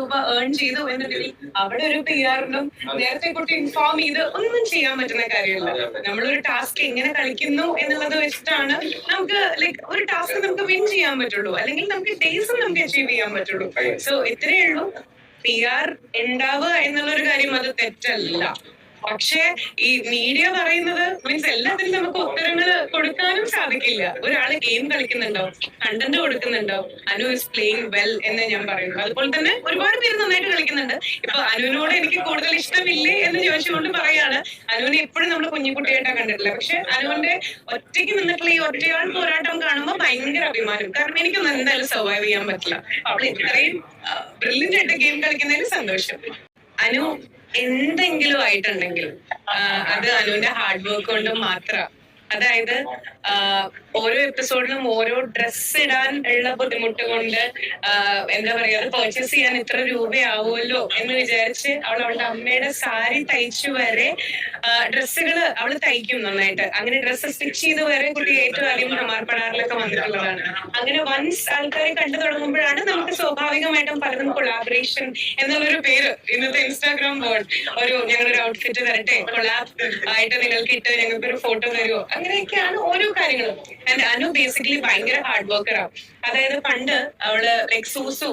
രൂപ ഏൺ ചെയ്തു എന്നുണ്ടെങ്കിൽ അവിടെ ഒരു പി ആറിനും നേരത്തെ കുട്ടി ഇൻഫോം ചെയ്ത് ഒന്നും ചെയ്യാൻ പറ്റുന്ന കാര്യമില്ല. നമ്മളൊരു ടാസ്ക് എങ്ങനെ കളിക്കുന്നു എന്നുള്ളത് വെച്ചിട്ടാണ് നമുക്ക് ലൈക്ക് ഒരു ടാസ്ക് നമുക്ക് വിൻ ചെയ്യാൻ പറ്റുള്ളൂ. അല്ലെങ്കിൽ നമുക്ക് ഡേയ്സും നമുക്ക് അച്ചീവ് ചെയ്യാൻ പറ്റുള്ളൂ. സോ ഇത്രയേ ഉള്ളൂ. പി ആർ ഉണ്ടാവുക എന്നുള്ള ഒരു കാര്യം അത് തെറ്റല്ല. പക്ഷേ ഈ മീഡിയ പറയുന്നത് മീൻസ് എല്ലാത്തിനും നമുക്ക് ഉത്തരങ്ങൾ കൊടുക്കാനും സാധിക്കില്ല. ഒരാൾ ഗെയിം കളിക്കുന്നുണ്ടോ കണ്ടന്റ് കൊടുക്കുന്നുണ്ടോ അനു ഇസ് പ്ലേയിങ് വെൽ എന്ന് ഞാൻ പറയുന്നു. അതുപോലെ തന്നെ ഒരുപാട് പേര് നന്നായിട്ട് കളിക്കുന്നുണ്ട്. ഇപ്പൊ അനുവിനോട് എനിക്ക് കൂടുതൽ ഇഷ്ടമില്ലേ എന്ന് ചോദിച്ചുകൊണ്ട് പറയാണ്. അനുവിനെ എപ്പോഴും നമ്മൾ കുഞ്ഞുകുട്ടിയായിട്ടാണ് കണ്ടിട്ടില്ല. പക്ഷെ അനുവിന്റെ ഒറ്റയ്ക്ക് നിന്നിട്ടുള്ള ഈ ഒറ്റയാൾ പോരാട്ടം കാണുമ്പോൾ ഭയങ്കര അഭിമാനം. കാരണം എനിക്കൊന്നും എന്തായാലും സർവൈവ് ചെയ്യാൻ പറ്റില്ല. അവൾ ഇത്രയും ബ്രില്യന്റ് ആയിട്ട് ഗെയിം കളിക്കുന്നതിൽ സന്തോഷം. അനു എന്തെങ്കിലും ആയിട്ടുണ്ടെങ്കിൽ അത് അനുവിന്റെ ഹാർഡ് വർക്ക് കൊണ്ട് മാത്രം. അതായത് ഓരോ എപ്പിസോഡിലും ഓരോ ഡ്രസ് ഇടാൻ ഉള്ള ബുദ്ധിമുട്ട് കൊണ്ട് എന്താ പറയാ അത് പർച്ചേസ് ചെയ്യാൻ ഇത്ര രൂപയാവുമല്ലോ എന്ന് വിചാരിച്ച് അവൾ അവളുടെ അമ്മയുടെ സാരി തയ്ച്ചു വരെ ഡ്രസ്സുകൾ അവൾ തയ്ക്കും നന്നായിട്ട്. അങ്ങനെ ഡ്രസ്സ് സ്റ്റിച്ച് ചെയ്ത് വരെ കുട്ടി ഏറ്റവും അധികം പ്രമാർപ്പണാറിലൊക്കെ വന്നിട്ടുള്ളതാണ്. അങ്ങനെ വൺസ് ആൾക്കാരെ കണ്ടു തുടങ്ങുമ്പോഴാണ് നമുക്ക് സ്വാഭാവികമായിട്ടും പലതും കൊളാബറേഷൻ എന്നുള്ളൊരു പേര്. ഇന്നത്തെ ഇൻസ്റ്റാഗ്രാം വേൾഡ് ഒരു ഞങ്ങളൊരു ഔട്ട്ഫിറ്റ് തരട്ടെ കൊളാബ് ആയിട്ട് നിങ്ങൾക്ക് ഇട്ട് ഞങ്ങൾക്ക് ഒരു ഫോട്ടോ തരുമോ അങ്ങനെയൊക്കെയാണ് ഓരോ കാര്യങ്ങളും. ആൻഡ് അനു ബേസിക്കലി ഭയങ്കര ഹാർഡ് വർക്കറാണ് അതായത് പണ്ട് അവൾ ലൈക് സൂസു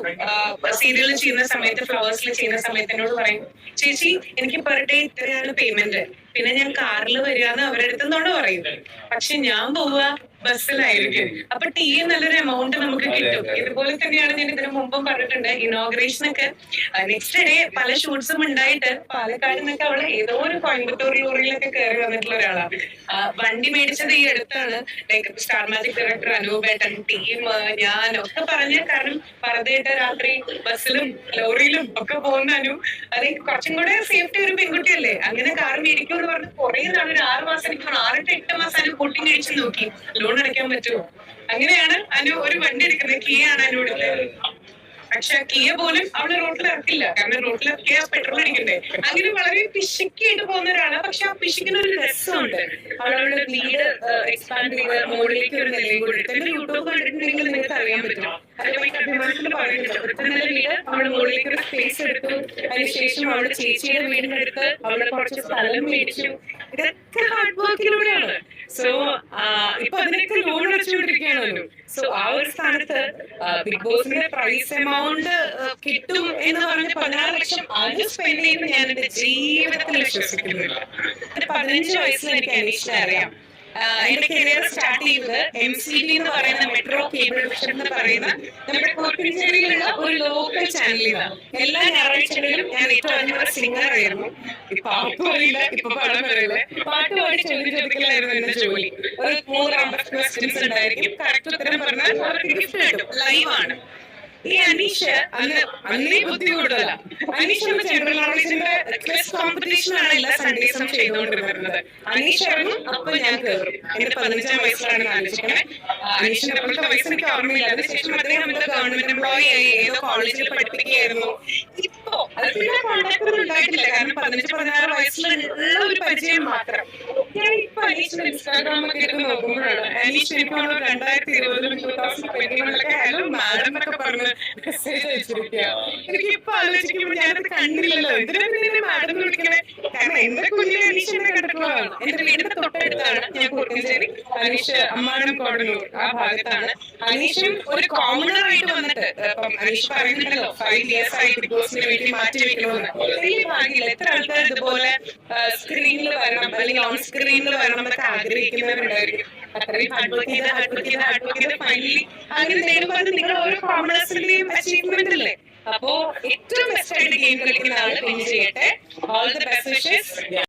സീരിയൽ ചെയ്യുന്ന സമയത്ത് ഫ്ലവേഴ്സിൽ ചെയ്യുന്ന സമയത്ത് എന്നോട് പറയും ചേച്ചി എനിക്ക് പെർ ഡേ ഇത്രയാണ് പേയ്മെന്റ് പിന്നെ ഞാൻ കാറിൽ വരികയെന്ന് അവരുടെ അടുത്തുനിന്നോട് പറയുന്നത്. പക്ഷെ ഞാൻ പോവുക ബസ്സിലായിരിക്കും. അപ്പൊ ടീ നല്ലൊരു എമൗണ്ട് നമുക്ക് കിട്ടും. ഇതുപോലെ തന്നെയാണ് ഞാൻ ഇതിനു മുമ്പും പറഞ്ഞിട്ടുണ്ട്. ഇനോഗ്രേഷൻ ഒക്കെ നെക്സ്റ്റ് ഡേ പല ഷൂട്ട്സും ഉണ്ടായിട്ട് പാലക്കാട് നിന്നൊക്കെ അവൾ ഏതോ ഒരു കോയമ്പത്തൂർ ലോറിയിലൊക്കെ കയറി വന്നിട്ടുള്ള ഒരാളാണ് വണ്ടി മേടിച്ചത് ഈ അടുത്താണ്. ലൈക്ക് സ്റ്റാർ മാജിക് ഡയറക്ടർ അനൂപേട്ടൻ ടീം ഞാൻ ഒക്കെ പറഞ്ഞ കാരണം പറഞ്ഞിട്ട് രാത്രി ബസ്സിലും ലോറിയിലും ഒക്കെ പോകുന്ന അനു അത് കുറച്ചും കൂടെ സേഫ്റ്റി ഒരു പെൺകുട്ടിയല്ലേ? അങ്ങനെ കാർ മേടിക്കും എന്ന് പറഞ്ഞ് കുറെ നാളൊരു ആറ് മാസം എനിക്ക് ആറെട്ട് എട്ട് മാസം അനു കൂട്ടി കഴിച്ചു നോക്കി. ലോൺ അടയ്ക്കാൻ പറ്റുമോ? അങ്ങനെയാണ് അനു ഒരു വണ്ടി എടുക്കുന്നത്. കിയ ആണ് അനു എടുത്തത് പക്ഷെ കിയ പോലും അവൾ റോട്ടിൽ ഇറക്കില്ല. കാരണം റോട്ടിൽ ഇറക്കിയ പെട്രോൾ അടിക്കണ്ടേ? അങ്ങനെ വളരെ പിശുക്കിയായിട്ട് പോകുന്ന ഒരാളാണ് പക്ഷെ ആ പിശുക്കിന് ഒരു രസമുണ്ട്. അവളുടെ വീട് എക്സ്പാൻഡ് ചെയ്ത് മുകളിലേക്ക് ഒരു നിലയും കൂടി യൂട്യൂബ് കണ്ടിട്ടുണ്ടെങ്കിൽ നിങ്ങൾക്ക് അറിയാൻ പറ്റും. അതിലേക്ക് ഒരു വീട് മുകളിലേക്ക് ഒരു സ്പേസ് എടുത്തു. അതിനുശേഷം അവളുടെ ചേച്ചിയുടെ വീടിനടുത്ത് അവൾ കുറച്ച് സ്ഥലം മേടിച്ചു. ഇതൊക്കെ ഹാർഡ് വർക്കിലൂടെയാണ് സോ ഇപ്പൊ അതിനൊക്കെ ലോൺ അടച്ചുകൊണ്ടിരിക്കുകയാണല്ലോ സോ ആ ഒരു സ്ഥാനത്ത് ബിഗ് ബോസിന്റെ പ്രൈസ് എമൗണ്ട് കിട്ടും എന്ന് പറഞ്ഞ് പതിനാറ് ലക്ഷം അത് സ്പെൻഡ് ചെയ്യുന്ന ഞാൻ എന്റെ ജീവിതത്തിൽ വിശ്വസിക്കുന്നില്ല. എന്റെ പതിനഞ്ച് വയസ്സിൽ എനിക്ക് അനീഷിനെ അറിയാം. എന്റെ കരിയർ സ്റ്റാർട്ട് ചെയ്തത് എം സി ടി എന്ന് പറയുന്ന മെട്രോ കേബിൾ വിഷൻ എന്ന് പറയുന്ന നമ്മുടെ കോട്ടിഞ്ചേരിയിലുള്ള ഒരു ലോക്കൽ ചാനലിലാണ് എല്ലാ ഞായറാഴ്ചകളിലും ഞാൻ ഏറ്റവും അഞ്ഞൂറ് സിംഗർ ആയിരുന്നു ആർക്കും അറിയില്ല ഇപ്പൊ പടം പറയില്ല പാട്ട് പാടി ചോദ്യം ചോദിക്കലായിരുന്നു എന്റെ ജോലി. ഒരു നൂറ് അമ്പത് ക്വസ്റ്റ്യൻസ് ഉണ്ടായിരിക്കും. കറക്റ്റ് ഉത്തരം പറഞ്ഞാൽ അവർക്ക് ഗിഫ്റ്റ് കിട്ടും. ലൈവ് ആണ്. ഈ അനീഷ് അന്ന് അന്നേ ബുദ്ധി കൂടുതല അനീഷ് ജനറൽ നോളജിന്റെ ക്വിസ് കോമ്പറ്റീഷൻ ആണ് എല്ലാ സൺഡേസും ചെയ്തുകൊണ്ടിരുന്നത്. അനീഷ് ഇറങ്ങും അപ്പൊ ഞാൻ കയറും എന്റെ പതിനഞ്ചാം വയസ്സിലാണ് ആലോചിക്കണേ. അനീഷിന്റെ അപ്പോഴത്തെ വയസ്സ് എനിക്ക് ഓർമ്മയില്ല. അതിനുശേഷം അദ്ദേഹം എന്തോ ഗവൺമെന്റ് എംപ്ലോയി ആയി ഏതോ കോളേജിൽ പഠിപ്പിക്കുകയായിരുന്നു. ഒരു പരിചയം മാത്രം. മാഡം പറഞ്ഞ് മെസ്സേജ് എനിക്ക് ഇപ്പൊ ആലോചിക്കുമ്പോൾ ഞാനത് കണ്ടില്ലല്ലോ. ഇതിനെ പിന്നെ മാഡം എന്ന് കാരണം എന്റെ കുഞ്ഞിനെ എന്റെ ഞാൻ അനീഷ് അമ്മാനും കോടലൂർ ആ ഭാഗത്താണ്. അനീഷും ഒരു കോമണർ വന്നിട്ട് ഇപ്പം അനീഷ് പറയുന്നുണ്ടല്ലോ ഫൈവ് ഇയേഴ്സ് ആയി ബിഗ് ബോസിന് വേണ്ടി മാറ്റി വെക്കണമെന്ന്. ഭാഗ്യമില്ല. എത്ര ആൾക്കാർ ഇതുപോലെ സ്ക്രീനിൽ വരണം അല്ലെങ്കിൽ ഓൺ സ്ക്രീനിൽ വരണം എന്നൊക്കെ ആഗ്രഹിക്കുന്നവരുണ്ടായിരിക്കും. ഹാർഡ് ഹാർഡ് ഹാർഡ് നിങ്ങൾ ഓരോ അപ്പോ ഏറ്റവും ബെസ്റ്റ് ആയിട്ട് ഗെയിം കളിക്കുന്ന ആൾ വിൻ ചെയ്യട്ടെ. All the best wishes